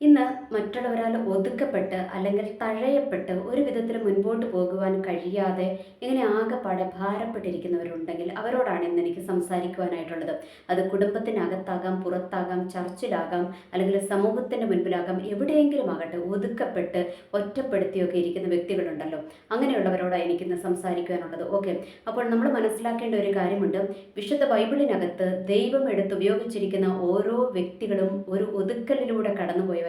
ഇന്ന് മറ്റുള്ളവരാൽ ഒതുക്കപ്പെട്ട് അല്ലെങ്കിൽ തഴയപ്പെട്ട് ഒരു വിധത്തിൽ മുൻപോട്ട് പോകുവാൻ കഴിയാതെ ഇങ്ങനെ ആകെപ്പാടെ ഭാരപ്പെട്ടിരിക്കുന്നവരുണ്ടെങ്കിൽ അവരോടാണ് ഇന്ന് എനിക്ക് സംസാരിക്കുവാനായിട്ടുള്ളത്. അത് കുടുംബത്തിനകത്താകാം പുറത്താകാം ചർച്ചിലാകാം അല്ലെങ്കിൽ സമൂഹത്തിന്റെ മുൻപിലാകാം എവിടെയെങ്കിലും ആകട്ടെ ഒതുക്കപ്പെട്ട് ഒറ്റപ്പെടുത്തിയൊക്കെ ഇരിക്കുന്ന വ്യക്തികളുണ്ടല്ലോ. അങ്ങനെയുള്ളവരോടാണ് എനിക്കിന്ന് സംസാരിക്കുവാനുള്ളത്. ഓക്കെ. അപ്പോൾ നമ്മൾ മനസ്സിലാക്കേണ്ട ഒരു കാര്യമുണ്ട്. വിശുദ്ധ ബൈബിളിനകത്ത് ദൈവം എടുത്ത് ഉപയോഗിച്ചിരിക്കുന്ന ഓരോ വ്യക്തികളും ഒരു ഒതുക്കലിലൂടെ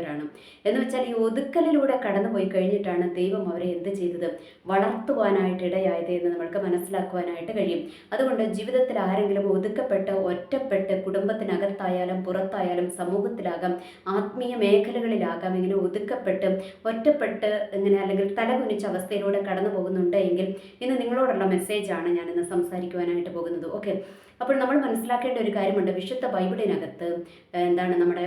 കടന്നുപോയവരാണ് എന്ന് വെച്ചാൽ ഈ ഒതുക്കലിലൂടെ കടന്നുപോയി കഴിഞ്ഞിട്ടാണ് ദൈവം അവരെ എന്ത് ചെയ്തത്? വളർത്തുവാനായിട്ട് ഇടയായത് എന്ന് നമ്മൾക്ക് മനസ്സിലാക്കുവാനായിട്ട് കഴിയും. അതുകൊണ്ട് ജീവിതത്തിൽ ആരെങ്കിലും ഒതുക്കപ്പെട്ട് ഒറ്റപ്പെട്ട് കുടുംബത്തിനകത്തായാലും പുറത്തായാലും സമൂഹത്തിലാകാം ആത്മീയ മേഖലകളിലാകാം ഇങ്ങനെ ഒതുക്കപ്പെട്ട് ഒറ്റപ്പെട്ട് ഇങ്ങനെ അല്ലെങ്കിൽ തലകുനിച്ച അവസ്ഥയിലൂടെ കടന്നു പോകുന്നുണ്ട് എങ്കിൽ ഇന്ന് നിങ്ങളോടുള്ള മെസ്സേജാണ് ഞാൻ ഇന്ന് സംസാരിക്കുവാനായിട്ട് പോകുന്നത്. ഓക്കെ അപ്പോൾ നമ്മൾ മനസ്സിലാക്കേണ്ട ഒരു കാര്യമുണ്ട്. വിശുദ്ധ ബൈബിളിനകത്ത് എന്താണ് നമ്മുടെ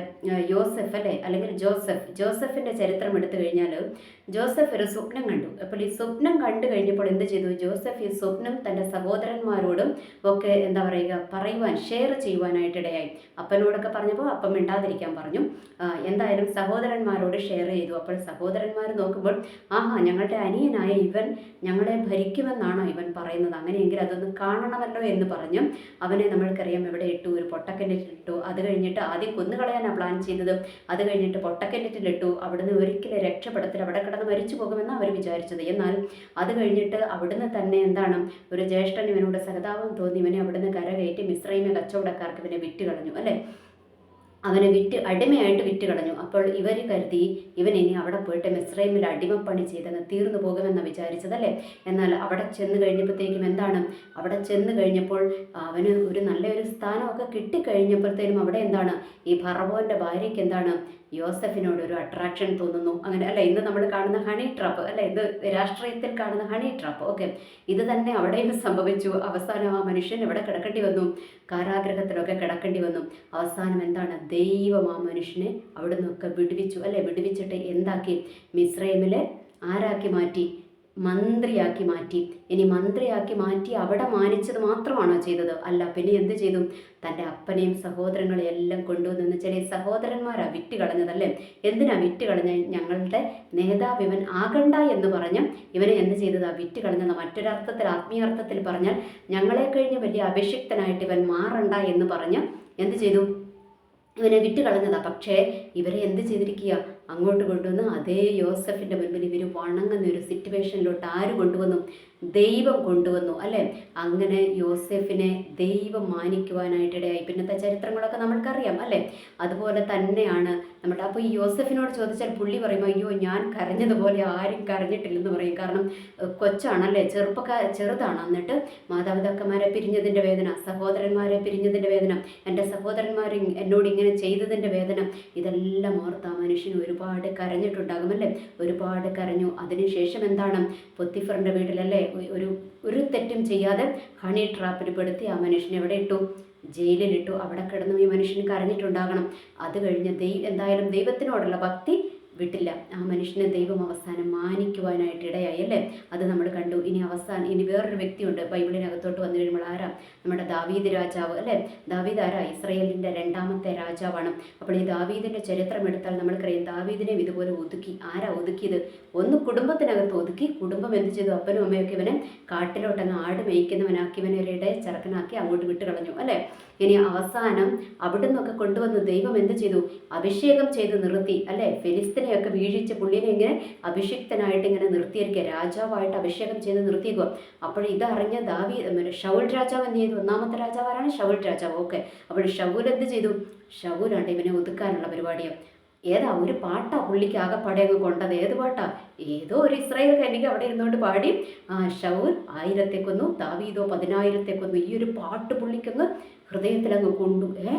യോസെഫ് അല്ലേ? അല്ലെങ്കിൽ ജോസഫ്. ജോസഫിന്റെ ചരിത്രം എടുത്തു കഴിഞ്ഞാൽ ജോസഫ് ഒരു സ്വപ്നം കണ്ടു. അപ്പോൾ ഈ സ്വപ്നം കണ്ടു കഴിഞ്ഞപ്പോൾ എന്ത് ചെയ്തു? ജോസഫ് ഈ സ്വപ്നം തന്റെ സഹോദരന്മാരോടും ഒക്കെ എന്താ പറയുക പറയുവാൻ ഷെയർ ചെയ്യുവാനായിട്ട് ഇടയായി. അപ്പനോടൊക്കെ പറഞ്ഞപ്പോൾ അപ്പം മിണ്ടാതിരിക്കാൻ പറഞ്ഞു. എന്തായാലും സഹോദരന്മാരോട് ഷെയർ ചെയ്തു. അപ്പോൾ സഹോദരന്മാർ നോക്കുമ്പോൾ ആഹാ ഞങ്ങളുടെ അനിയനായ ഇവൻ ഞങ്ങളെ ഭരിക്കുമെന്നാണോ ഇവൻ പറയുന്നത്? അങ്ങനെയെങ്കിൽ അതൊന്ന് കാണണമല്ലോ എന്ന് പറഞ്ഞു. അവനെ നമ്മൾക്കറിയാം ഇവിടെ ഇട്ടു? ഒരു പൊട്ടക്കിണറ്റിലിട്ടു അത് കഴിഞ്ഞിട്ട് ആദ്യം കൊന്നുകളയാനാണ് പ്ലാൻ ചെയ്തത്. അത് കഴിഞ്ഞിട്ട് പൊട്ടക്കിണറ്റിലിട്ടു അവിടുന്ന് ഒരിക്കലും രക്ഷപ്പെടത്തില്ല അവിടെ കിടന്ന് മരിച്ചു പോകുമെന്ന് അവർ വിചാരിച്ചത്. എന്നാൽ അത് കഴിഞ്ഞിട്ട് അവിടുന്ന് തന്നെ എന്താണ്? ഒരു ജ്യേഷ്ഠൻ ഇവനോട് സഹതാപം തോന്നി. ഇവനെ അവിടുന്ന് കരകയറ്റി മിശ്രൈമ കച്ചവടക്കാർക്ക് ഇവനെ വിറ്റ് കളഞ്ഞു അല്ലേ? അവനെ വിറ്റ് അടിമയായിട്ട് വിറ്റ് കളഞ്ഞു അപ്പോൾ ഇവർ കരുതി ഇവൻ ഇനി അവിടെ പോയിട്ട് മിസ്രൈമിൽ അടിമപ്പണി ചെയ്തങ്ങ് തീർന്നു പോകുമെന്ന് വിചാരിച്ചതല്ലേ? എന്നാൽ അവിടെ ചെന്ന് കഴിഞ്ഞപ്പോഴത്തേക്കും എന്താണ്? അവിടെ ചെന്ന് കഴിഞ്ഞപ്പോൾ അവന് ഒരു നല്ലൊരു സ്ഥാനമൊക്കെ കിട്ടിക്കഴിഞ്ഞപ്പോഴത്തേനും അവിടെ എന്താണ്? ഈ ഭർവോന്റെ ഭാര്യയ്ക്ക് എന്താണ്? യോസഫിനോട് ഒരു അട്രാക്ഷൻ തോന്നുന്നു. അങ്ങനെ അല്ല? ഇന്ന് നമ്മൾ കാണുന്ന ഹണി ട്രാപ്പ് അല്ല? ഇത് രാഷ്ട്രീയത്തിൽ കാണുന്ന ഹണി ട്രാപ്പ് ഓക്കെ ഇത് തന്നെ അവിടെയും സംഭവിച്ചു. അവസാനം ആ മനുഷ്യൻ എവിടെ കിടക്കേണ്ടി വന്നു? കാരാഗ്രഹത്തിലൊക്കെ കിടക്കേണ്ടി വന്നു. അവസാനം എന്താണ്? ദൈവം ആ മനുഷ്യനെ അവിടെ നിന്നൊക്കെ വിടുവിച്ചു അല്ലെ? വിടുവിച്ചിട്ട് എന്താക്കി? മിസ്രൈമിലെ ആരാക്കി മാറ്റി? മന്ത്രിയാക്കി മാറ്റി. ഇനി മന്ത്രിയാക്കി മാറ്റി അവിടെ മാനിച്ചത് മാത്രമാണോ ചെയ്തത്? അല്ല പിന്നെ എന്ത് ചെയ്തു? തന്റെ അപ്പനെയും സഹോദരങ്ങളെയും എല്ലാം കൊണ്ടുവന്നു ചില സഹോദരന്മാരാ വിറ്റ് കളഞ്ഞതല്ലേ? എന്തിനാ വിറ്റ് കളഞ്ഞ? ഞങ്ങളുടെ നേതാവ് ഇവൻ ആകണ്ട എന്ന് പറഞ്ഞ് ഇവനെ എന്ത് ചെയ്തതാ? വിറ്റ് കളഞ്ഞത്. മറ്റൊരർത്ഥത്തിൽ ആത്മീയർത്ഥത്തിൽ പറഞ്ഞാൽ ഞങ്ങളെ കഴിഞ്ഞ് വലിയ അഭിഷിക്തനായിട്ട് ഇവൻ മാറണ്ട എന്ന് പറഞ്ഞ് എന്ത് ചെയ്തു? ഇവനെ വിറ്റ് കളഞ്ഞതാ. പക്ഷേ ഇവരെ എന്ത് ചെയ്തിരിക്കുക? അങ്ങോട്ട് കൊണ്ടുവന്ന് അതേ യോസഫിന്റെ മുൻപിൽ ഇവർ വണങ്ങുന്ന ഒരു സിറ്റുവേഷനിലോട്ട് ആര് കൊണ്ടുവന്നു? ദൈവം കൊണ്ടുവന്നു അല്ലേ? അങ്ങനെ യോസെഫിനെ ദൈവം മാനിക്കുവാനായിട്ടിടയായി. പിന്നത്തെ ചരിത്രങ്ങളൊക്കെ നമ്മൾക്കറിയാം അല്ലേ? അതുപോലെ തന്നെയാണ് നമ്മുടെ അപ്പോൾ ഈ യോസെഫിനോട് ചോദിച്ചാൽ പുള്ളി പറയും അയ്യോ ഞാൻ കരഞ്ഞതുപോലെ ആരും കരഞ്ഞിട്ടില്ലെന്ന് പറയും. കാരണം കൊച്ചാണല്ലേ ചെറുപ്പക്കാർ ചെറുതാണ്. എന്നിട്ട് മാതാപിതാക്കന്മാരെ പിരിഞ്ഞതിന്റെ വേദന സഹോദരന്മാരെ പിരിഞ്ഞതിന്റെ വേദന എന്റെ സഹോദരന്മാർ എന്നോട് ഇങ്ങനെ ചെയ്തതിന്റെ വേദന ഇതെല്ലാം ഓർത്ത് ആ മനുഷ്യൻ ഒരുപാട് കരഞ്ഞിട്ടുണ്ടാകും അല്ലേ? ഒരുപാട് കരഞ്ഞു. അതിനുശേഷം എന്താണ്? പൊത്തിഫറിന്റെ വീട്ടിലല്ലേ ഒരു ഒരു തെറ്റും ചെയ്യാതെ ഹണി ട്രാപ്പിൽ പെടുത്തി ആ മനുഷ്യനെ എവിടെ ഇട്ടു? ജയിലിലിട്ടു അവിടെ കിടന്നും ഈ മനുഷ്യന് കരഞ്ഞിട്ടുണ്ടാകണം. അത് കഴിഞ്ഞ് ദൈ എന്തായാലും ദൈവത്തിനോടുള്ള ഭക്തി വിട്ടില്ല. ആ മനുഷ്യനെ ദൈവം അവസാനം മാനിക്കുവാനായിട്ട് ഇടയായി അല്ലേ? അത് നമ്മൾ കണ്ടു. ഇനി അവസാനം ഇനി വേറൊരു വ്യക്തിയുണ്ട്. ബൈബിളിനകത്തോട്ട് വന്നു കഴിയുമ്പോൾ ആരാ? നമ്മുടെ ദാവീദ് രാജാവ് അല്ലേ? ദാവീദ് ആരാ? ഇസ്രയേലിന്റെ രണ്ടാമത്തെ രാജാവാണ്. അപ്പോൾ ഈ ദാവീദിന്റെ ചരിത്രം എടുത്താൽ നമ്മൾക്കറിയാം ദാവീദിനെ ഇതുപോലെ ഒതുക്കി. ആരാ ഒതുക്കിയത്? ഒന്ന് കുടുംബത്തിനകത്ത് ഒതുക്കി. കുടുംബം എന്ത് ചെയ്തു? അപ്പനും അമ്മയൊക്കെ ഇവനെ കാട്ടിലോട്ടങ്ങ് ആട് മേയ്ക്കുന്നവനാക്കി ഇവനെ ഒരു ഇടയെ ചെറുക്കനാക്കി അങ്ങോട്ട് വിട്ട് കളഞ്ഞു അല്ലേ? ഇനി അവസാനം അവിടെ നിന്നൊക്കെ കൊണ്ടുവന്ന് ദൈവം എന്ത് ചെയ്തു? അഭിഷേകം ചെയ്ത് നിർത്തി അല്ലേ? ഫെലിസ്തനെയൊക്കെ വീഴിച്ച് പുള്ളിനെ ഇങ്ങനെ അഭിഷിക്തനായിട്ട് ഇങ്ങനെ നിർത്തിയിരിക്കുക. രാജാവായിട്ട് അഭിഷേകം ചെയ്ത് നിർത്തിയേക്കുക അപ്പോൾ ഇതറിഞ്ഞ ദാവി ഷൗൽ രാജാവ് എന്ത് ചെയ്തു? ഒന്നാമത്തെ രാജാവാരാണ് ഷൗൽ രാജാവ്. ഓക്കെ. അപ്പോൾ ഷൗൽ എന്ത് ചെയ്തു? ഷൗലാണ് ഇവനെ ഒതുക്കാനുള്ള പരിപാടിയാണ് ഏതാ? ഒരു പാട്ടാ പുള്ളിക്ക് ആകെ അങ്ങ് കൊണ്ടത്. ഏത് പാട്ടാ? ഏതോ ഒരു ഇസ്രായേൽ കന്യക അവിടെ ഇരുന്നുകൊണ്ട് പാടി. ആ ഷൗൽ ആയിരത്തെ കൊന്നു ദാവീദോ പതിനായിരത്തെ കൊന്നു ഈ ഒരു പാട്ട് പുള്ളിക്കങ്ങ് ഹൃദയത്തിലങ്ങ് കൊണ്ടു. ഏ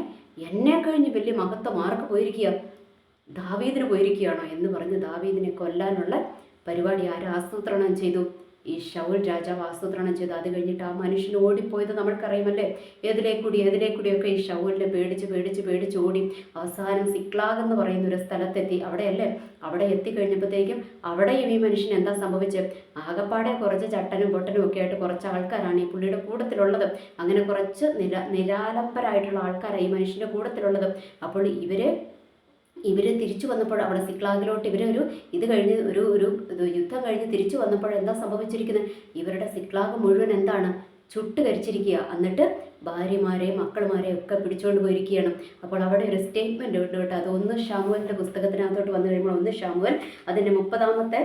എന്നെ കഴിഞ്ഞ് വലിയ മഹത്വം ആർക്ക് പോയിരിക്കുക? ദാവീദിന് പോയിരിക്കുകയാണോ എന്ന് പറഞ്ഞ് ദാവീദിനെ കൊല്ലാനുള്ള പരിപാടി ആരാസൂത്രണം ചെയ്തു? ഈ ഷൗൽ രാജാവ് ആസൂത്രണം ചെയ്ത് അത് കഴിഞ്ഞിട്ട് ആ മനുഷ്യൻ ഓടിപ്പോയത് നമ്മൾക്കറിയുമല്ലേ? ഏതിലേ കൂടി ഏതിലേ കൂടിയൊക്കെ ഈ ഷൗലിനെ പേടിച്ച് പേടിച്ച് പേടിച്ച് ഓടി അവസാനം സിക്ലാഗ് എന്ന് പറയുന്ന ഒരു സ്ഥലത്തെത്തി. അവിടെയല്ലേ? അവിടെ എത്തിക്കഴിഞ്ഞപ്പോഴത്തേക്കും അവിടെയും ഈ മനുഷ്യൻ എന്താ സംഭവിച്ചത് ആകപ്പാടെ കുറച്ച് ചട്ടനും പൊട്ടനും ഒക്കെ ആയിട്ട് കുറച്ച് ആൾക്കാരാണ് ഈ പുള്ളിയുടെ കൂട്ടത്തിലുള്ളത്. അങ്ങനെ കുറച്ച് നില നിരാലംബരായിട്ടുള്ള ആൾക്കാരാണ് ഈ മനുഷ്യന്റെ കൂട്ടത്തിലുള്ളത്. അപ്പോൾ ഇവരെ ഇവർ തിരിച്ചു വന്നപ്പോൾ അവിടെ സിക്ലാഗിലോട്ട് ഇവരൊരു ഇത് കഴിഞ്ഞ് ഒരു ഒരു യുദ്ധം കഴിഞ്ഞ് തിരിച്ചു വന്നപ്പോൾ എന്താ സംഭവിച്ചിരിക്കുന്നത്? ഇവരുടെ സിക്ലാഗ് മുഴുവൻ എന്താണ്? ചുട്ട് കരിച്ചിരിക്കുക. എന്നിട്ട് ഭാര്യമാരെയും മക്കളുമാരെയും ഒക്കെ പിടിച്ചുകൊണ്ട് പോയിരിക്കുകയാണ്. അപ്പോൾ അവിടെ ഒരു സ്റ്റേറ്റ്മെന്റ് ഉണ്ട് കേട്ടോ. അത് ഒന്ന് ഷാമുവലിന്റെ പുസ്തകത്തിനകത്തോട്ട് വന്നു കഴിയുമ്പോൾ ഒന്ന് ഷാമുവൽ അതിന്റെ മുപ്പതാമത്തെ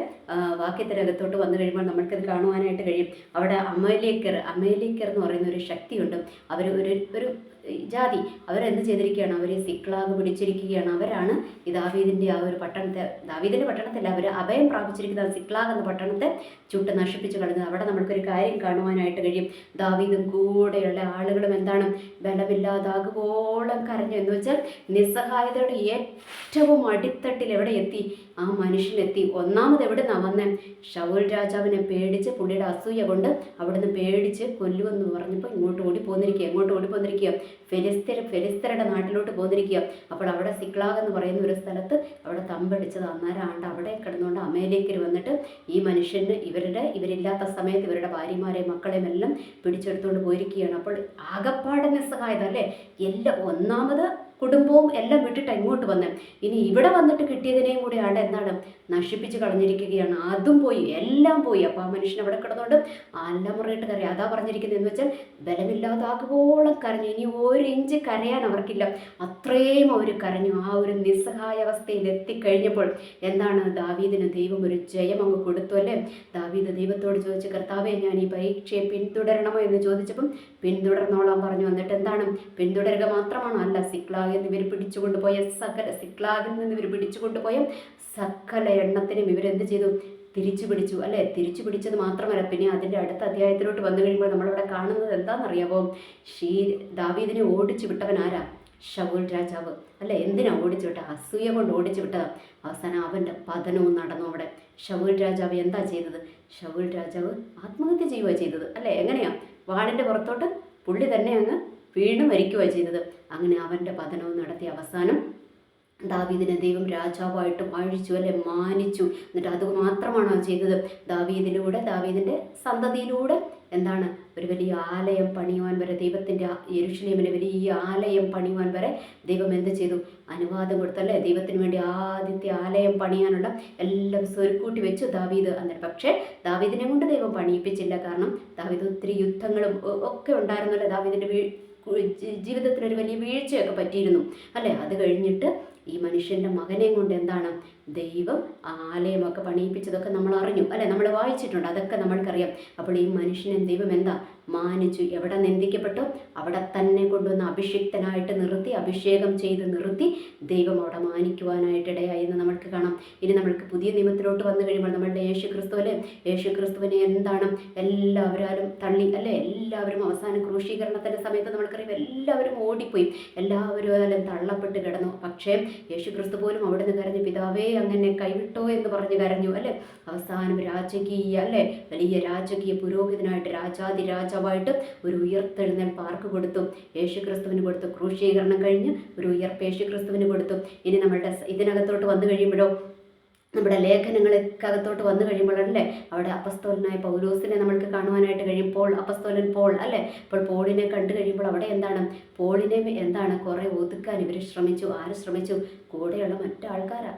വാക്യത്തിനകത്തോട്ട് വന്നു കഴിയുമ്പോൾ നമ്മൾക്കത് കാണുവാനായിട്ട് കഴിയും. അവിടെ അമേലിയക്കർ അമേലിയക്കർ എന്ന് പറയുന്ന ഒരു ശക്തിയുണ്ട്. അവർ ഒരു ഒരു ജാതി. അവരെന്ത് ചെയ്തിരിക്കുകയാണ്? അവർ സിക്ലാഗ് പിടിച്ചിരിക്കുകയാണ്. അവരാണ് ഈ ദാവീദിന്റെ ആ ഒരു പട്ടണത്തെ ദാവീദിന്റെ പട്ടണത്തിൽ അവർ അഭയം പ്രാപിച്ചിരിക്കുന്ന സിക്ലാഗ് എന്ന പട്ടണത്തെ ചുട്ട് നശിപ്പിച്ചു കളഞ്ഞത്. അവിടെ നമ്മൾക്കൊരു കാര്യം കാണുവാനായിട്ട് കഴിയും. ദാവീദും കൂടെയുള്ള ആളുകളും എന്താണ്? ബലമില്ലാതാകുവോളം കരഞ്ഞു. എന്ന് വെച്ചാൽ നിസ്സഹായതയുടെ ഏറ്റവും അടിത്തട്ടിൽ എവിടെ എത്തി? ആ മനുഷ്യനെത്തി. ഒന്നാമത് എവിടെ നിന്നാണ് വന്നേ? ഷൗൽ രാജാവിനെ പേടിച്ച് പുള്ളിയുടെ അസൂയ കൊണ്ട് അവിടുന്ന് പേടിച്ച് കൊല്ലുമെന്ന് പറഞ്ഞപ്പോൾ ഇങ്ങോട്ട് ഓടി പോന്നിരിക്കുക എങ്ങോട്ട് ഓടി പോന്നിരിക്കുക ഫെലിസ്തീർ ഫെലിസ്തരുടെ നാട്ടിലോട്ട് പോന്നിരിക്കുക. അപ്പോൾ അവിടെ സിക്ലാഗ് എന്ന് പറയുന്ന ഒരു സ്ഥലത്ത് അവിടെ തമ്പടിച്ചത്. അന്നേരം ആണ്ട് അവിടെ കിടന്നുകൊണ്ട് അമേരിക്കയിൽ വന്നിട്ട് ഈ മനുഷ്യന് ഇവരുടെ ഇവരില്ലാത്ത സമയത്ത് ഇവരുടെ ഭാര്യമാരെയും മക്കളെയും എല്ലാം പിടിച്ചെടുത്തുകൊണ്ട് പോയിരിക്കുകയാണ്. അപ്പോൾ ആകപ്പാടെ നിസ്സഹായത അല്ലേ? എല്ലാം ഒന്നാമത് കുടുംബവും എല്ലാം വിട്ടിട്ട് ഇങ്ങോട്ട് വന്ന്. ഇനി ഇവിടെ വന്നിട്ട് കിട്ടിയതിനെയും കൂടി ആണ്ട് എന്താണ്? നശിപ്പിച്ച് കളഞ്ഞിരിക്കുകയാണ്. അതും പോയി. എല്ലാം പോയി. അപ്പോൾ ആ മനുഷ്യൻ അവിടെ കിടന്നുകൊണ്ട് അല്ലമുറയിട്ട് കരയും. അതാ പറഞ്ഞിരിക്കുന്നത് എന്ന് വെച്ചാൽ ബലമില്ലാതാകുവോളം കരഞ്ഞു. ഇനി ഒരു ഇഞ്ച് കരയാൻ അവർക്കില്ല. അത്രയും അവർ കരഞ്ഞു. ആ ഒരു നിസ്സഹായ അവസ്ഥയിൽ എത്തിക്കഴിഞ്ഞപ്പോൾ എന്താണ്? ദാവീദിന് ദൈവം ഒരു ജയം അങ്ങ് കൊടുത്തു അല്ലേ? ദാവീദ് ദൈവത്തോട് ചോദിച്ച് കർത്താവേ ഞാൻ ഈ പരീക്ഷയെ പിന്തുടരണമോ? എന്ന് ചോദിച്ചപ്പം പിന്തുടർന്നോളാം പറഞ്ഞു. വന്നിട്ട് എന്താണ്? പിന്തുടരുക മാത്രമാണോ? അല്ല സിക്ലാഗിൽ നിന്ന് ഇവർ പിടിച്ചുകൊണ്ടുപോയ സകല സിക്ലാഗിൽ നിന്ന് ഇവർ പിടിച്ചുകൊണ്ടുപോയ സകല എണ്ണത്തിനും ഇവരെന്ത് ചെയ്തു? തിരിച്ചു പിടിച്ചു. അല്ലേ? തിരിച്ചു പിടിച്ചത് മാത്രമല്ല പിന്നെ അതിന്റെ അടുത്ത അധ്യായത്തിലോട്ട് വന്നു കഴിയുമ്പോൾ നമ്മളിവിടെ കാണുന്നത് എന്താണെന്നറിയാവോ? ഷീ ദാവീദിനെ ഓടിച്ചു വിട്ടവൻ ആരാ? ഷൗൽ രാജാവ്. അല്ലെ? എന്തിനാ ഓടിച്ചു വിട്ട അസൂയ കൊണ്ട് ഓടിച്ചു വിട്ട അവസാനം അവന്റെ പതനവും നടന്നു അവിടെ. ഷൗൽ രാജാവ് എന്താ ചെയ്തത്? ഷൗൽ രാജാവ് ആത്മഹത്യ ചെയ്യുക ചെയ്തത്. അല്ലേ? എങ്ങനെയാ? വാളിന്റെ പുറത്തോട്ട് പുള്ളി തന്നെ അങ്ങ് വീണ് മരിക്കുക ചെയ്തത്. അങ്ങനെ അവന്റെ പതനവും നടത്തി അവസാനം ദാവീദിനെ ദൈവം രാജാവായിട്ട് വാഴിച്ചു അല്ലെ മാനിച്ചു. എന്നിട്ട് അത് മാത്രമാണോ ചെയ്തത്? ദാവീദിലൂടെ ദാവീദിന്റെ സന്തതിയിലൂടെ എന്താണ്? ഒരു വലിയ ആലയം പണിയുവാൻ വരെ ദൈവത്തിന്റെ യെരുഷലേമിലെ വലിയ ആലയം പണിയുവാൻ വരെ ദൈവം എന്ത് ചെയ്തു? അനുവാദം കൊടുത്തല്ലേ ദൈവത്തിന് വേണ്ടി ആദ്യത്തെ ആലയം പണിയാനുള്ള എല്ലാം സ്വരുക്കൂട്ടി വെച്ചു ദാവീദ്. അന്നേരം പക്ഷേ ദാവീദിനെ കൊണ്ട് ദൈവം പണിയിപ്പിച്ചില്ല. കാരണം ദാവീദ് ഒത്തിരി യുദ്ധങ്ങളും ഒക്കെ ഉണ്ടായിരുന്നല്ലോ ദാവീദിന്റെ ജീവിതത്തിൽ ഒരു വലിയ വീഴ്ചയൊക്കെ പറ്റിയിരുന്നു. അല്ലേ? അത് കഴിഞ്ഞിട്ട് ഈ മനുഷ്യന്റെ മകനെയും കൊണ്ട് എന്താണ്? ദൈവം ആലയമൊക്കെ പണിയിപ്പിച്ചതൊക്കെ നമ്മൾ അറിഞ്ഞു അല്ലെ? നമ്മൾ വായിച്ചിട്ടുണ്ട്. അതൊക്കെ നമ്മൾക്കറിയാം. അപ്പോൾ ഈ മനുഷ്യനെ ദൈവം എന്താ? മാനിച്ചു. എവിടെ നിന്ദിക്കപ്പെട്ടു? അവിടെ തന്നെ കൊണ്ടുവന്ന് അഭിഷിക്തനായിട്ട് നിർത്തി അഭിഷേകം ചെയ്ത് നിർത്തി ദൈവം അവിടെ മാനിക്കുവാനായിട്ട് ഇടയായി എന്ന് നമ്മൾക്ക് കാണാം. ഇനി നമ്മൾക്ക് പുതിയ നിയമത്തിലോട്ട് വന്നു കഴിയുമ്പോൾ നമ്മളുടെ യേശു ക്രിസ്തു അല്ലേ? യേശു ക്രിസ്തുവിനെ എന്താണ്? എല്ലാവരും തള്ളി അല്ലേ? എല്ലാവരും അവസാന ക്രൂശീകരണത്തിന്റെ സമയത്ത് നമ്മൾക്കറിയാം എല്ലാവരും ഓടിപ്പോയി. എല്ലാവരും അതെല്ലാം തള്ളപ്പെട്ട് കിടന്നു. പക്ഷേ യേശു ക്രിസ്തു പോലും അവിടെ നിന്ന് കരഞ്ഞു പിതാവേ അങ്ങനെ കൈവിട്ടോ എന്ന് പറഞ്ഞ് കരഞ്ഞു അല്ലേ? അവസാനം രാജകീയ അല്ലേ? വലിയ രാജകീയ പുരോഹിതനായിട്ട് രാജാതി രാജാവായിട്ട് ഒരു ഉയർത്തെഴുന്നേൽപ്പാർക്ക് കൊടുത്തു യേശു ക്രിസ്തുവിന് കൊടുത്തു ക്രൂശീകരണം കഴിഞ്ഞ് ഒരു ഉയർപ്പ് യേശു ക്രിസ്തുവിന് കൊടുത്തു. ഇനി നമ്മളുടെ ഇതിനകത്തോട്ട് വന്നു കഴിയുമ്പോഴോ നമ്മുടെ ലേഖനങ്ങൾക്കകത്തോട്ട് വന്നു കഴിയുമ്പോഴല്ലേ അവിടെ അപസ്തോലനായ പൗലോസിനെ നമ്മൾക്ക് കാണുവാനായിട്ട് കഴിയും. പോൾ അപ്പസ്തോലൻ പോൾ അല്ലേ? അപ്പോൾ പോളിനെ കണ്ടു കഴിയുമ്പോൾ അവിടെ എന്താണ്? പോളിനെ എന്താണ്? കുറേ ഒതുക്കാൻ ഇവർ ശ്രമിച്ചു. ആര് ശ്രമിച്ചു? കൂടെയുള്ള മറ്റാൾക്കാരാ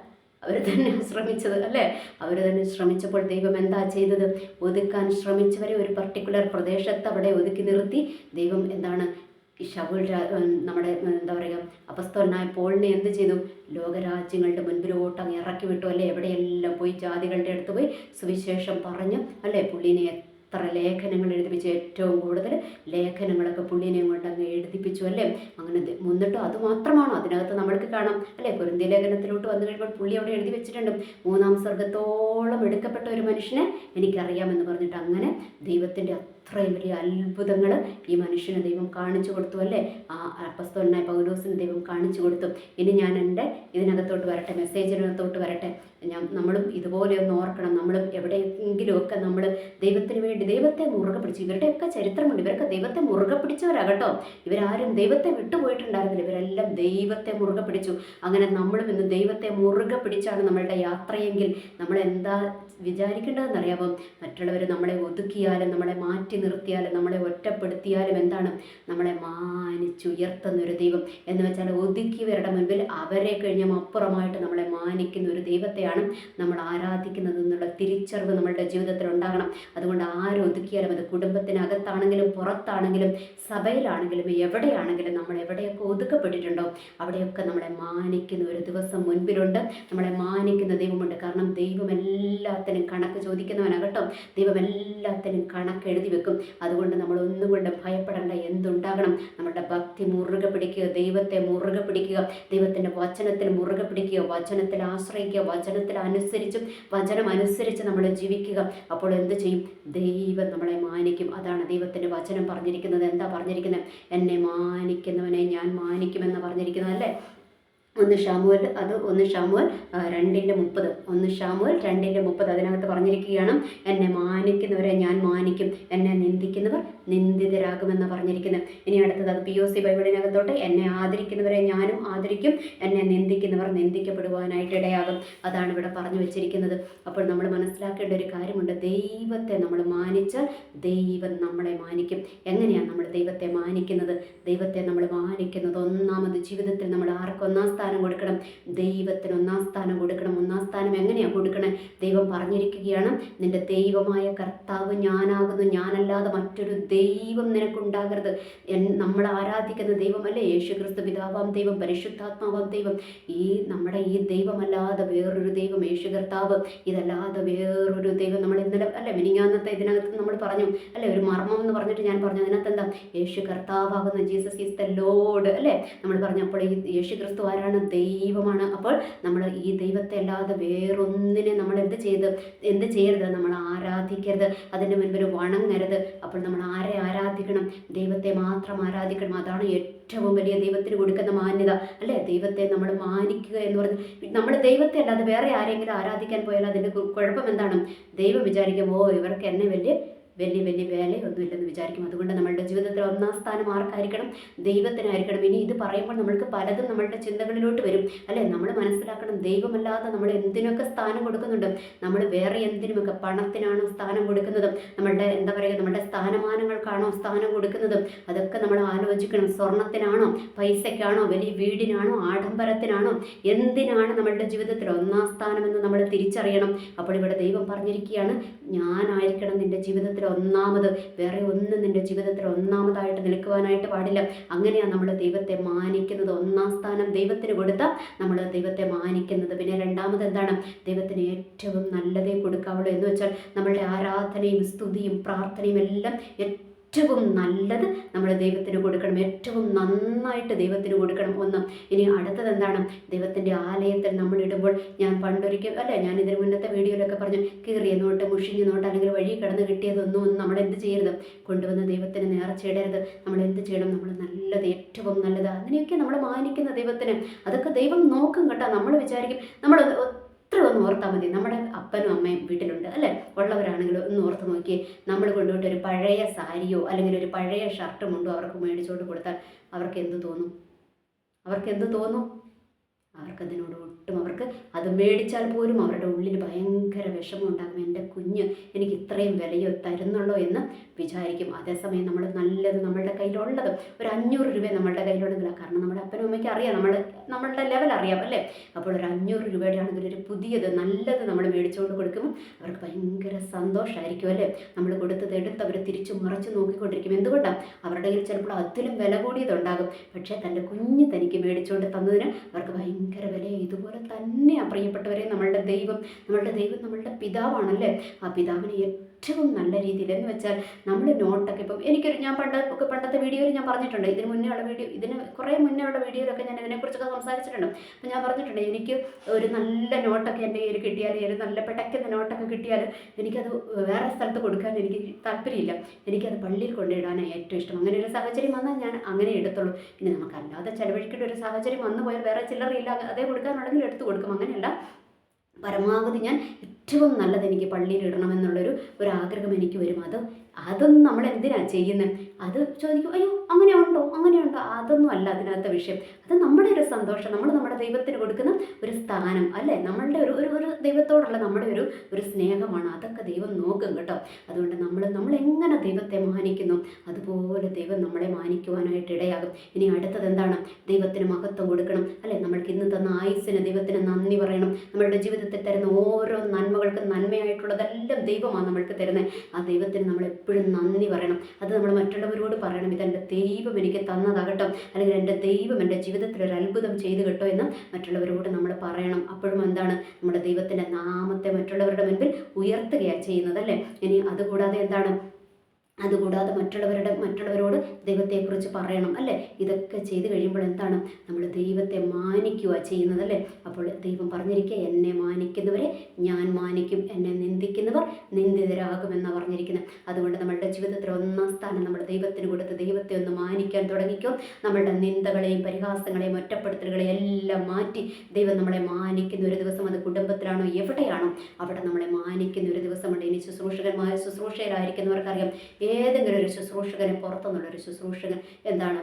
അവർ തന്നെ ശ്രമിച്ചത് അല്ലേ? അവർ തന്നെ ശ്രമിച്ചപ്പോൾ ദൈവം എന്താ ചെയ്തത്? ഒതുക്കാൻ ശ്രമിച്ചവരെ ഒരു പർട്ടിക്കുലർ പ്രദേശത്ത് അവിടെ ഒതുക്കി നിർത്തി. ദൈവം എന്താണ് ഈ ഷവുൽ നമ്മുടെ എന്താ പറയുക അപസ്തോലനായ പോളിനെ എന്ത് ചെയ്തു? ലോകരാജ്യങ്ങളുടെ മുൻപിലോട്ട് അങ്ങ് ഇറക്കി വിട്ടു അല്ലേ? എവിടെയെല്ലാം പോയി? ജാതികളുടെ അടുത്ത് പോയി സുവിശേഷം പറഞ്ഞു അല്ലേ? പുള്ളിനെ എത്ര ലേഖനങ്ങൾ എഴുതിപ്പിച്ചു. ഏറ്റവും കൂടുതൽ ലേഖനങ്ങളൊക്കെ പുള്ളിനെയും കൊണ്ട് അങ്ങ് എഴുതിപ്പിച്ചു അല്ലേ? അങ്ങനെ മുന്നിട്ട് അത് മാത്രമാണോ? അതിനകത്ത് നമ്മൾക്ക് കാണാം. അല്ലേ? കുരുന്തി ലേഖനത്തിലോട്ട് വന്നു കഴിയുമ്പോൾ പുള്ളി അവിടെ എഴുതി വെച്ചിട്ടുണ്ട്. മൂന്നാം സ്വർഗത്തോളം എടുക്കപ്പെട്ട ഒരു മനുഷ്യനെ എനിക്കറിയാമെന്ന് പറഞ്ഞിട്ട് അങ്ങനെ ദൈവത്തിന്റെ അത്രയും വലിയ അത്ഭുതങ്ങൾ ഈ മനുഷ്യന് ദൈവം കാണിച്ചു കൊടുത്തു അല്ലേ? ആ അപ്പസ്തോലനായ പൗലോസിന് ദൈവം കാണിച്ചു കൊടുത്തു. ഇനി ഞാൻ എന്റെ ഇതിനകത്തോട്ട് വരട്ടെ മെസ്സേജിനകത്തോട്ട് വരട്ടെ. ഞാൻ നമ്മളും ഇതുപോലെ ഒന്ന് ഓർക്കണം. നമ്മളും എവിടെയെങ്കിലുമൊക്കെ നമ്മൾ ദൈവത്തിന് വേണ്ടി ദൈവത്തെ മുറുകെ പിടിച്ചു ഇവരുടെയൊക്കെ ചരിത്രമുണ്ട്. ഇവരൊക്കെ ദൈവത്തെ മുറുകെ പിടിച്ചവരാകട്ടോ ഇവരാരും ദൈവത്തെ വിട്ടുപോയിട്ടുണ്ടായിരുന്നില്ല. ഇവരെല്ലാം ദൈവത്തെ മുറുകെ പിടിച്ചു. അങ്ങനെ നമ്മളും ഇന്ന് ദൈവത്തെ മുറുകെ പിടിച്ചാണ് നമ്മളുടെ യാത്രയെങ്കിൽ നമ്മൾ എന്താ വിചാരിക്കേണ്ടതെന്നറിയാമോ? മറ്റുള്ളവർ നമ്മളെ ഒതുക്കിയാലും നമ്മളെ മാറ്റി നിർത്തിയാലും നമ്മളെ ഒറ്റപ്പെടുത്തിയാലും എന്താണ്? നമ്മളെ മാനിച്ചുയർത്തുന്ന ഒരു ദൈവം. എന്ന് വെച്ചാൽ ഒതുക്കിയവരുടെ മുൻപിൽ അവരെ കഴിഞ്ഞ അപ്പുറമായിട്ട് നമ്മളെ മാനിക്കുന്ന ഒരു ദൈവത്തെയാണ് നമ്മൾ ആരാധിക്കുന്നത് എന്നുള്ള തിരിച്ചറിവ് നമ്മളുടെ ജീവിതത്തിൽ ഉണ്ടാകണം. അതുകൊണ്ട് ആരും ഒതുക്കിയാലും അത് കുടുംബത്തിനകത്താണെങ്കിലും പുറത്താണെങ്കിലും സഭയിലാണെങ്കിലും എവിടെയാണെങ്കിലും നമ്മൾ എവിടെയൊക്കെ ഒതുക്കപ്പെട്ടിട്ടുണ്ടോ അവിടെയൊക്കെ നമ്മളെ മാനിക്കുന്ന ഒരു ദിവസം മുൻപിലുണ്ട്. നമ്മളെ മാനിക്കുന്ന ദൈവമുണ്ട്. കാരണം ദൈവം എല്ലാത്തിനും കണക്ക് ചോദിക്കുന്നവനാകട്ടോ ദൈവം എല്ലാത്തിനും കണക്ക് എഴുതി വെക്കും. അതുകൊണ്ട് നമ്മൾ ഒന്നും കൊണ്ട് ഭയപ്പെടേണ്ട. എന്തുണ്ടാകണം? നമ്മുടെ ഭക്തി മുറുകെ പിടിക്കുക ദൈവത്തെ മുറുകെ പിടിക്കുക ദൈവത്തിന്റെ വചനത്തിൽ മുറുകെ പിടിക്കുക വചനത്തിൽ ആശ്രയിക്കുക വചനത്തിൽ അനുസരിച്ചും വചനം അനുസരിച്ച് നമ്മൾ ജീവിക്കുക. അപ്പോൾ എന്ത് ചെയ്യും? ദൈവം നമ്മളെ മാനിക്കും. അതാണ് ദൈവത്തിന്റെ വചനം പറഞ്ഞിരിക്കുന്നത്. എന്താ പറഞ്ഞിരിക്കുന്നത്? എന്നെ മാനിക്കുന്നവനെ ഞാൻ മാനിക്കുമെന്ന് പറഞ്ഞിരിക്കുന്നത് അല്ലേ? ഒന്ന് ഷാമുവൽ അത് ഒന്ന് ഷാമുവൽ രണ്ടിന്റെ മുപ്പത്. ഒന്ന് ഷാമുവൽ രണ്ടിന്റെ മുപ്പത്. അതിനകത്ത് പറഞ്ഞിരിക്കുകയാണ് എന്നെ മാനിക്കുന്നവരെ ഞാൻ മാനിക്കും. എന്നെ നിന്ദിക്കുന്നവർ നിന്ദിതരാകുമെന്ന് പറഞ്ഞിരിക്കുന്നത്. ഇനി അടുത്തത് അത് പി ഒ സി ബൈബിളിനകത്തോട്ട് എന്നെ ആദരിക്കുന്നവരെ ഞാനും ആദരിക്കും. എന്നെ നിന്ദിക്കുന്നവർ നിന്ദിക്കപ്പെടുവാനായിട്ട് ഇടയാകും. അതാണ് ഇവിടെ പറഞ്ഞു വെച്ചിരിക്കുന്നത്. അപ്പോൾ നമ്മൾ മനസ്സിലാക്കേണ്ട ഒരു കാര്യമുണ്ട്. ദൈവത്തെ നമ്മൾ മാനിച്ചാൽ ദൈവം നമ്മളെ മാനിക്കും. എങ്ങനെയാണ് നമ്മൾ ദൈവത്തെ മാനിക്കുന്നത്? ദൈവത്തെ നമ്മൾ മാനിക്കുന്നത് ഒന്നാമത് ജീവിതത്തിൽ നമ്മൾ ആർക്ക് ഒന്നാം സ്ഥാനം കൊടുക്കണം. ദൈവത്തിന് ഒന്നാം സ്ഥാനം കൊടുക്കണം. ഒന്നാം സ്ഥാനം എങ്ങനെയാണ് കൊടുക്കണേ? ദൈവം പറഞ്ഞിരിക്കുകയാണ് നിന്റെ ദൈവമായ കർത്താവ് ഞാനാകുന്നു. ഞാനല്ലാതെ മറ്റൊരു ദൈവം നിനക്കുണ്ടാകരുത്. നമ്മൾ ആരാധിക്കുന്ന ദൈവമല്ലേ? യേശു ക്രിസ്തു പിതാവാം ദൈവം പരിശുദ്ധാത്മാവാം ദൈവം. ഈ നമ്മുടെ ഈ ദൈവമല്ലാതെ വേറൊരു ദൈവം യേശു കർത്താവ് ഇതല്ലാതെ വേറൊരു ദൈവം നമ്മൾ ഇന്നലെ അല്ലെ മിനിങ്ങാന്നത്തെ ഇതിനകത്ത് നമ്മൾ പറഞ്ഞു അല്ലെ ഒരു മർമ്മം എന്ന് പറഞ്ഞിട്ട് ഞാൻ പറഞ്ഞു. അതിനകത്ത് എന്താ? യേശു കർത്താവാകുന്ന ജീസസ് ഈസ് ദ ലോഡ്. അല്ലേ? നമ്മൾ പറഞ്ഞു അപ്പോൾ ഈ യേശു ക്രിസ്തു ആരാണ്? ദൈവമാണ്. അപ്പോൾ നമ്മൾ ഈ ദൈവത്തെ അല്ലാതെ വേറൊന്നിനെ നമ്മൾ എന്ത് ചെയ്ത് എന്ത് ചെയ്യരുത്? നമ്മൾ ആരാധിക്കരുത്. അതിന്റെ മുൻപിൽ വണങ്ങരുത്. അപ്പോൾ നമ്മൾ ആരെ ആരാധിക്കണം? ദൈവത്തെ മാത്രം ആരാധിക്കണം. അതാണ് ഏറ്റവും വലിയ ദൈവത്തിന് കൊടുക്കുന്ന മാന്യത. അല്ലേ? ദൈവത്തെ നമ്മൾ മാനിക്കുക എന്ന് പറഞ്ഞ്. നമ്മൾ ദൈവത്തെ അല്ലാതെ വേറെ ആരെങ്കിലും ആരാധിക്കാൻ പോയാൽ അതിന്റെ കുഴപ്പം എന്താണ്? ദൈവം വിചാരിക്കും ഓ ഇവർക്ക് എന്നെ വലിയ വലിയ വലിയ വേലയൊന്നുമില്ലെന്ന് വിചാരിക്കും. അതുകൊണ്ട് നമ്മളുടെ ജീവിതത്തിൽ ഒന്നാം സ്ഥാനം ആർക്കായിരിക്കണം? ദൈവത്തിനായിരിക്കണം. ഇനി ഇത് പറയുമ്പോൾ നമ്മൾക്ക് പലതും നമ്മളുടെ ചിന്തകളിലോട്ട് വരും. അല്ലേ? നമ്മൾ മനസ്സിലാക്കണം ദൈവമല്ലാതെ നമ്മൾ എന്തിനൊക്കെ സ്ഥാനം കൊടുക്കുന്നുണ്ട്? നമ്മൾ വേറെ എന്തിനുമൊക്കെ പണത്തിനാണോ സ്ഥാനം കൊടുക്കുന്നത്? നമ്മളുടെ എന്താ പറയുക നമ്മുടെ സ്ഥാനമാനങ്ങൾക്കാണോ സ്ഥാനം കൊടുക്കുന്നത്? അതൊക്കെ നമ്മൾ ആലോചിക്കണം. സ്വർണത്തിനാണോ പൈസയ്ക്കാണോ വലിയ വീടിനാണോ ആഡംബരത്തിനാണോ എന്തിനാണ് നമ്മളുടെ ജീവിതത്തിൽ ഒന്നാം സ്ഥാനമെന്ന് നമ്മൾ തിരിച്ചറിയണം? അപ്പോൾ ഇവിടെ ദൈവം പറഞ്ഞിരിക്കുകയാണ് ഞാനായിരിക്കണം നിന്റെ ജീവിതത്തിൽ ഒന്നാമത്. വേറെ ഒന്നും നിന്റെ ജീവിതത്തിൽ ഒന്നാമതായിട്ട് നിൽക്കുവാനായിട്ട് പാടില്ല. അങ്ങനെയാണ് നമ്മൾ ദൈവത്തെ മാനിക്കുന്നത്. ഒന്നാം സ്ഥാനം ദൈവത്തിന് കൊടുത്താൽ നമ്മൾ ദൈവത്തെ മാനിക്കുന്നത്. പിന്നെ രണ്ടാമത് എന്താണ്? ദൈവത്തിന് ഏറ്റവും നല്ലതേ കൊടുക്കാവുള്ളൂ എന്ന് വെച്ചാൽ നമ്മളുടെ ആരാധനയും സ്തുതിയും പ്രാർത്ഥനയും എല്ലാം ഏറ്റവും നല്ലത് നമ്മൾ ദൈവത്തിന് കൊടുക്കണം. ഏറ്റവും നന്നായിട്ട് ദൈവത്തിന് കൊടുക്കണം. ഒന്ന് ഇനി അടുത്തത് എന്താണ്? ദൈവത്തിന്റെ ആലയത്തിൽ നമ്മൾ ഇടുമ്പോൾ ഞാൻ പണ്ടൊരിക്കൽ അല്ലേ ഞാൻ ഇതിന് മുന്നത്തെ വീഡിയോയിലൊക്കെ പറഞ്ഞു കീറിയ നോട്ട് മുഷിഞ്ഞ നോട്ട് അല്ലെങ്കിൽ വഴി കടന്ന് കിട്ടിയതൊന്നും ഒന്നും നമ്മൾ എന്ത് ചെയ്യരുത്? കൊണ്ടുവന്ന് ദൈവത്തിന് നേർച്ചയിടരുത്. നമ്മൾ എന്ത് ചെയ്യണം? നമ്മൾ നല്ലത് ഏറ്റവും നല്ലത് അങ്ങനെയൊക്കെ നമ്മൾ മാനിക്കുന്ന ദൈവത്തിന്. അതൊക്കെ ദൈവം നോക്കും കേട്ടോ. നമ്മൾ വിചാരിക്കും നമ്മൾ ഒത്ര ഒന്ന് ഓർത്താൽ മതി. നമ്മുടെ അപ്പനും അമ്മയും വീട്ടിലുണ്ട് അല്ലേ? ഉള്ളവരാണെങ്കിലും ഒന്ന് ഓർത്ത് നോക്കി നമ്മൾ കൊണ്ടുപോയിട്ട് ഒരു പഴയ സാരിയോ അല്ലെങ്കിൽ ഒരു പഴയ ഷർട്ടും മുണ്ടോ അവർക്ക് മേടിച്ചുകൊണ്ട് കൊടുത്താൽ അവർക്ക് എന്ത് തോന്നും? അവർക്ക് എന്ത് തോന്നും? അവർക്കതിനോട് ഒട്ടും അവർക്ക് അത് മേടിച്ചാൽ പോലും അവരുടെ ഉള്ളിൽ ഭയങ്കര വിഷമം ഉണ്ടാകും എന്റെ കുഞ്ഞ് എനിക്ക് ഇത്രയും വിലയോ തരുന്നുള്ളോ എന്ന് വിചാരിക്കും. അതേസമയം നമ്മൾ നല്ലത് നമ്മളുടെ കയ്യിലുള്ളത് ഒരു അഞ്ഞൂറ് രൂപ നമ്മളുടെ കയ്യിലുണ്ടെങ്കിൽ കാരണം നമ്മുടെ അപ്പനും അമ്മയ്ക്ക് അറിയാം. നമ്മൾ നമ്മളുടെ ലെവൽ അറിയാം അല്ലേ? അപ്പോൾ ഒരു അഞ്ഞൂറ് രൂപയുടെ ആണെങ്കിൽ ഒരു പുതിയത് നല്ലത് നമ്മൾ മേടിച്ചുകൊണ്ട് കൊടുക്കുമ്പോൾ അവർക്ക് ഭയങ്കര സന്തോഷമായിരിക്കും അല്ലേ? നമ്മൾ കൊടുത്തത് എടുത്ത് അവർ തിരിച്ചു മറച്ചു നോക്കിക്കൊണ്ടിരിക്കും. എന്തുകൊണ്ടാണ് അവരുടെ കയ്യിൽ ചിലപ്പോൾ അതിലും വില കൂടിയതുണ്ടാകും. പക്ഷേ തന്റെ കുഞ്ഞ് തനിക്ക് മേടിച്ചുകൊണ്ട് തന്നതിന് അവർക്ക് ഭയങ്കര വില ഇതുപോലെ തന്നെയാണ് പ്രിയപ്പെട്ടവരെ നമ്മളുടെ ദൈവം നമ്മളുടെ ദൈവം നമ്മളുടെ പിതാവാണല്ലേ? ആ പിതാവിനെ ഏറ്റവും നല്ല രീതിയിൽ എന്ന് വെച്ചാൽ നമ്മൾ നോട്ടൊക്കെ ഇപ്പം എനിക്കൊരു ഞാൻ പണ്ട് ഒക്കെ പണ്ടത്തെ വീഡിയോയിൽ ഞാൻ പറഞ്ഞിട്ടുണ്ട്. ഇതിന് മുന്നേ ഉള്ള വീഡിയോ ഇതിന് കുറേ മുന്നേ ഉള്ള വീഡിയോയിലൊക്കെ ഞാൻ ഇതിനെക്കുറിച്ചൊക്കെ സംസാരിച്ചിട്ടുണ്ട്. അപ്പം ഞാൻ പറഞ്ഞിട്ടുണ്ട് എനിക്ക് ഒരു നല്ല നോട്ടൊക്കെ എന്റെ കയ്യിൽ കിട്ടിയാൽ ഒരു നല്ല പെട്ടക്കുന്ന നോട്ടൊക്കെ കിട്ടിയാൽ എനിക്കത് വേറെ സ്ഥലത്ത് കൊടുക്കാൻ എനിക്ക് താല്പര്യമില്ല. എനിക്കത് പള്ളിയിൽ കൊണ്ടിടാനാണ് ഏറ്റവും ഇഷ്ടം. അങ്ങനെ ഒരു സാഹചര്യം വന്നാൽ ഞാൻ അങ്ങനെ എടുത്തുള്ളൂ. പിന്നെ നമുക്കല്ലാതെ ചിലവഴിക്കേണ്ട ഒരു സാഹചര്യം വന്നു പോയാൽ വേറെ ചില്ലറയില്ല. അതേ കൊടുക്കാനുണ്ടെങ്കിൽ എടുത്തു കൊടുക്കും. അങ്ങനെയല്ല. പരമാവധി ഞാൻ ഏറ്റവും നല്ലത് എനിക്ക് പള്ളിയിൽ ഇടണമെന്നുള്ളൊരു ഒരു ആഗ്രഹം എനിക്ക് വരും. അത് അതൊന്നും നമ്മൾ എന്തിനാണ് ചെയ്യുന്നത് അത് ചോദിക്കും അയ്യോ അങ്ങനെ ഉണ്ടോ? അങ്ങനെ ഉണ്ടോ? അതൊന്നും അല്ല അതിനകത്തെ വിഷയം. അത് നമ്മുടെ ഒരു സന്തോഷം നമ്മൾ നമ്മുടെ ദൈവത്തിന് കൊടുക്കുന്ന ഒരു സ്ഥാനം അല്ലേ? നമ്മളുടെ ഒരു ഒരു ഒരു ദൈവത്തോടുള്ള നമ്മുടെ ഒരു ഒരു സ്നേഹമാണ്. അതൊക്കെ ദൈവം നോക്കും കേട്ടോ. അതുകൊണ്ട് നമ്മൾ നമ്മൾ എങ്ങനെ ദൈവത്തെ മാനിക്കുന്നു? അതുപോലെ ദൈവം നമ്മളെ മാനിക്കുവാനായിട്ട് ഇടയാകും. ഇനി അടുത്തത് എന്താണ്? ദൈവത്തിന് മഹത്വം കൊടുക്കണം അല്ലേ? നമ്മൾക്ക് ഇന്ന് തന്ന ആയുസ്സിന് ദൈവത്തിന് നന്ദി പറയണം. നമ്മളുടെ ജീവിതത്തിൽ തരുന്ന ഓരോ നന്മകൾക്കും നന്മയായിട്ടുള്ളതെല്ലാം ദൈവമാണ് നമ്മൾക്ക് തരുന്നത് ആ ദൈവത്തിന് നമ്മൾ എപ്പോഴും നന്ദി പറയണം. അത് നമ്മൾ മറ്റുള്ളവരോട് പറയണം. ഇതെന്റെ ദൈവം എനിക്ക് തന്നതാകട്ടോ. അല്ലെങ്കിൽ എന്റെ ദൈവം എന്റെ ജീവിതത്തിൽ ഒരു അത്ഭുതം ചെയ്തു കേട്ടോ എന്ന് മറ്റുള്ളവരോട് നമ്മൾ പറയണം. അപ്പോഴും എന്താണ്? നമ്മുടെ ദൈവത്തിന്റെ നാമത്തെ മറ്റുള്ളവരുടെ മുൻപിൽ ഉയർത്തുകയാണ് ചെയ്യുന്നത് അല്ലേ ഇനി അതുകൂടാതെ എന്താണ്? അതുകൂടാതെ മറ്റുള്ളവരുടെ മറ്റുള്ളവരോട് ദൈവത്തെക്കുറിച്ച് പറയണം അല്ലേ? ഇതൊക്കെ ചെയ്തു കഴിയുമ്പോൾ എന്താണ്? നമ്മൾ ദൈവത്തെ മാനിക്കുക ചെയ്യുന്നത് അല്ലേ? അപ്പോൾ ദൈവം പറഞ്ഞിരിക്കുക എന്നെ മാനിക്കുന്നവരെ ഞാൻ മാനിക്കും എന്നെ നിന്ദിക്കുന്നവർ നിന്ദിതരാകുമെന്നാണ് പറഞ്ഞിരിക്കുന്നത്. അതുകൊണ്ട് നമ്മളുടെ ജീവിതത്തിൽ ഒന്നാം സ്ഥാനം നമ്മൾ ദൈവത്തിന് കൊടുത്ത് ദൈവത്തെ ഒന്ന് മാനിക്കാൻ തുടങ്ങിക്കും. നമ്മളുടെ നിന്ദകളെയും പരിഹാസങ്ങളെയും ഒറ്റപ്പെടുത്തലുകളെയും എല്ലാം മാറ്റി ദൈവം നമ്മളെ മാനിക്കുന്ന ഒരു ദിവസം അത് കുടുംബത്തിലാണോ എവിടെയാണോ? അവിടെ നമ്മളെ മാനിക്കുന്ന ഒരു ദിവസമുണ്ട് ഇനി ശുശ്രൂഷകന്മാർ ശുശ്രൂഷയിലായിരിക്കുന്നവർക്കറിയാം. ഏതെങ്കിലും ഒരു ശുശ്രൂഷകനെ പുറത്തുനിന്നുള്ളൊരു ശുശ്രൂഷകൻ എന്താണ്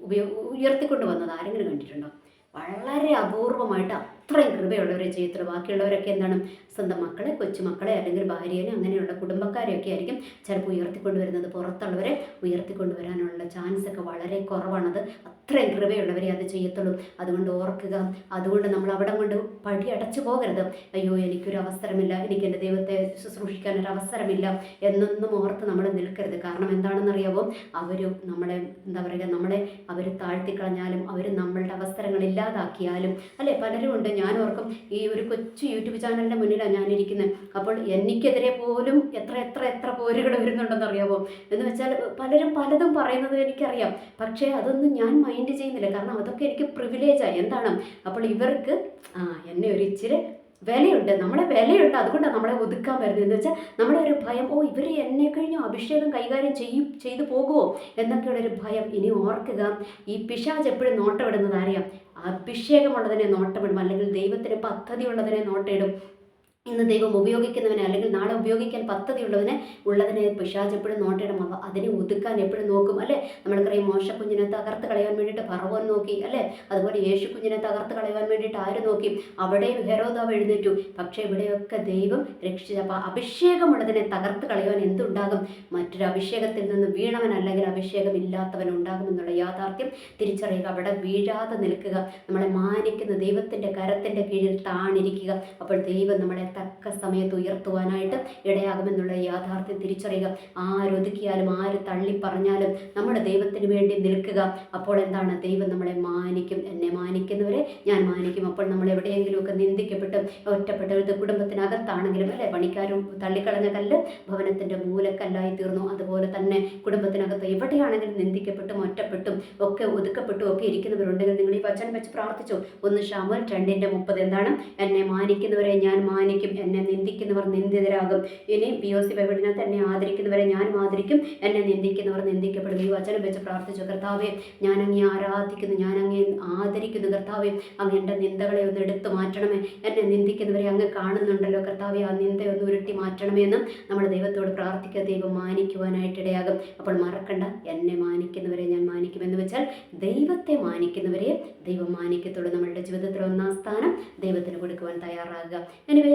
ഉപയോ ഉയർത്തിക്കൊണ്ട് വന്നത് ആരെങ്കിലും കണ്ടിട്ടുണ്ടോ? വളരെ അപൂർവമായിട്ട് അത്രയും കൃപയുള്ളവരെ ചരിത്രം ബാക്കിയുള്ളവരൊക്കെ എന്താണ്? സ്വന്തം മക്കളെ കൊച്ചുമക്കളെ അല്ലെങ്കിൽ ഭാര്യനെ അങ്ങനെയുള്ള കുടുംബക്കാരെയൊക്കെ ആയിരിക്കും ചിലപ്പോൾ ഉയർത്തിക്കൊണ്ടുവരുന്നത്. പുറത്തുള്ളവരെ ഉയർത്തിക്കൊണ്ടുവരാനുള്ള ചാൻസ് ഒക്കെ വളരെ കുറവാണത്. അത്രയും കൃപയുള്ളവരെ അത് ചെയ്യത്തുള്ളൂ. അതുകൊണ്ട് ഓർക്കുക അതുകൊണ്ട് നമ്മൾ അവിടെ കൊണ്ട് പടി അടച്ചു പോകരുത്. അയ്യോ എനിക്കൊരു അവസരമില്ല എനിക്ക് എന്റെ ദൈവത്തെ ശുശ്രൂഷിക്കാൻ ഒരു അവസരമില്ല എന്നൊന്നും ഓർത്ത് നമ്മൾ നിൽക്കരുത്. കാരണം എന്താണെന്നറിയാവോ? അവർ നമ്മളെ എന്താ പറയുക നമ്മളെ അവർ താഴ്ത്തിക്കളഞ്ഞാലും അവർ നമ്മളുടെ അവസരങ്ങൾ ഇല്ലാതാക്കിയാലും അല്ലേ? പലരും ഉണ്ട് ഞാൻ ഓർക്കും ഈ ഒരു കൊച്ചു യൂട്യൂബ് ചാനലിന്റെ മുന്നിലാണ് ഞാനിരിക്കുന്നത് അപ്പോൾ എനിക്കെതിരെ പോലും എത്ര എത്ര എത്ര പോരുകൾ വരുന്നുണ്ടെന്ന് അറിയാമോ എന്ന് വെച്ചാൽ പലരും പലതും പറയുന്നത് എനിക്കറിയാം. പക്ഷേ അതൊന്നും ഞാൻ മൈൻഡ് ചെയ്യുന്നില്ല. കാരണം അതൊക്കെ എനിക്ക് പ്രിവിലേജായി എന്താണ്? അപ്പോൾ ഇവർക്ക് ആ എന്നെ ഒരു ഇച്ചിരി വിലയുണ്ട്. നമ്മളെ വിലയുണ്ട്. അതുകൊണ്ടാണ് നമ്മളെ ഒതുക്കാൻ വരുന്നത്. എന്ന് വെച്ചാൽ നമ്മുടെ ഒരു ഭയം ഓ ഇവർ എന്നെ കഴിഞ്ഞു? അഭിഷേകം കൈകാര്യം ചെയ്യും ചെയ്തു പോകുമോ എന്നൊക്കെയുള്ള ഒരു ഭയം ഇനി ഓർക്കുക. ഈ പിശാജ് എപ്പോഴും നോട്ടമിടുന്നത് അറിയാം അഭിഷേകമുള്ളതിനെ നോട്ടമിടും. അല്ലെങ്കിൽ ദൈവത്തിന് പദ്ധതി ഉള്ളതിനെ നോട്ടമിടും. ഇന്ന് ദൈവം ഉപയോഗിക്കുന്നവനെ അല്ലെങ്കിൽ നാളെ ഉപയോഗിക്കാൻ പദ്ധതിയുള്ളവനെ ഉള്ളതിനെ പിശാജ് എപ്പോഴും നോട്ടിയിടും അവ അതിനെ ഒതുക്കാൻ എപ്പോഴും നോക്കും അല്ലേ? നമ്മൾക്കറിയാം മോശ കുഞ്ഞിനെ തകർത്ത് കളയാൻ വേണ്ടിയിട്ട് പറവൻ നോക്കി അല്ലേ? അതുപോലെ യേശു കുഞ്ഞിനെ തകർത്ത് കളയാൻ വേണ്ടിയിട്ട് ആര് നോക്കി? അവിടെയും ഹെരോദാവ് എഴുന്നേറ്റു. പക്ഷേ ഇവിടെയൊക്കെ ദൈവം രക്ഷിച്ച അഭിഷേകമുള്ളതിനെ തകർത്ത് കളയാൻ എന്തുണ്ടാകും? മറ്റൊരു അഭിഷേകത്തിൽ നിന്ന് വീണവൻ അല്ലെങ്കിൽ അഭിഷേകം ഇല്ലാത്തവൻ ഉണ്ടാകും എന്നുള്ള യാഥാർത്ഥ്യം തിരിച്ചറിയുക അവിടെ വീഴാതെ നിൽക്കുക നമ്മളെ മാനിക്കുന്ന ദൈവത്തിന്റെ കരത്തിന്റെ കീഴിൽ താണിരിക്കുക. അപ്പോൾ ദൈവം നമ്മളെ തക്ക സമയത്ത് ഉയർത്തുവാനായിട്ട് ഇടയാകുമെന്നുള്ള യാഥാർത്ഥ്യം തിരിച്ചറിയുക. ആരൊതുക്കിയാലും ആര് തള്ളി പറഞ്ഞാലും നമ്മുടെ ദൈവത്തിന് വേണ്ടി നിൽക്കുക. അപ്പോൾ എന്താണ്? ദൈവം നമ്മളെ മാനിക്കും. എന്നെ മാനിക്കുന്നവരെ ഞാൻ മാനിക്കും. അപ്പോൾ നമ്മൾ എവിടെയെങ്കിലുമൊക്കെ നിന്ദിക്കപ്പെട്ട് ഒറ്റപ്പെട്ട ഒരു കുടുംബത്തിനകത്താണെങ്കിലും അല്ലെ പണിക്കാരും തള്ളിക്കളഞ്ഞ കല്ല് ഭവനത്തിന്റെ മൂലക്കല്ലായി തീർന്നു. അതുപോലെ തന്നെ കുടുംബത്തിനകത്ത് എവിടെയാണെങ്കിലും നിന്ദിക്കപ്പെട്ടും ഒറ്റപ്പെട്ടും ഒക്കെ ഒതുക്കപ്പെട്ടും ഒക്കെ ഇരിക്കുന്നവരുണ്ടെങ്കിൽ നിങ്ങൾ ഈ വചനം വെച്ച് പ്രാർത്ഥിച്ചു. ഒന്ന് ഷാമൽ രണ്ടിന്റെ മുപ്പത്. എന്താണ്? എന്നെ മാനിക്കുന്നവരെ ഞാൻ മാനിക്കും. എന്നെ നിന്ദിക്കുന്നവർ നിന്ദിതരാകും. ഇനി പി ഒ സി ബൈബിളിനകത്ത് എന്നെ ആദരിക്കുന്നവരെ ഞാനും ആദരിക്കും. എന്നെ നിന്ദിക്കുന്നവർ നിന്ദിക്കപ്പെടും. ഈ വചനം വെച്ച് പ്രാർത്ഥിച്ചു. കർത്താവെ ഞാൻ അങ്ങേ ആരാധിക്കുന്നു. ഞാൻ അങ്ങേ ആദരിക്കുന്നു. കർത്താവെ അങ്ങ് എന്റെ നിന്ദകളെ ഒന്ന് എടുത്തു മാറ്റണമേ. എന്നെ നിന്ദിക്കുന്നവരെ അങ്ങ് കാണുന്നുണ്ടല്ലോ. കർത്താവെ ആ നിന്ദയൊന്ന് ഉരുട്ടി മാറ്റണമേ എന്ന് നമ്മൾ ദൈവത്തോട് പ്രാർത്ഥിക്കുക. ദൈവം മാനിക്കുവാനായിട്ടിടയാകും. അപ്പോൾ മറക്കണ്ട. എന്നെ മാനിക്കുന്നവരെ ഞാൻ മാനിക്കുമെന്ന് വെച്ചാൽ ദൈവത്തെ മാനിക്കുന്നവരെ ദൈവം മാനിക്കത്തുള്ളൂ. നമ്മളുടെ ജീവിതത്തിൽ ഒന്നാം സ്ഥാനം ദൈവത്തിന് കൊടുക്കുവാൻ തയ്യാറാകുക. എനിവേ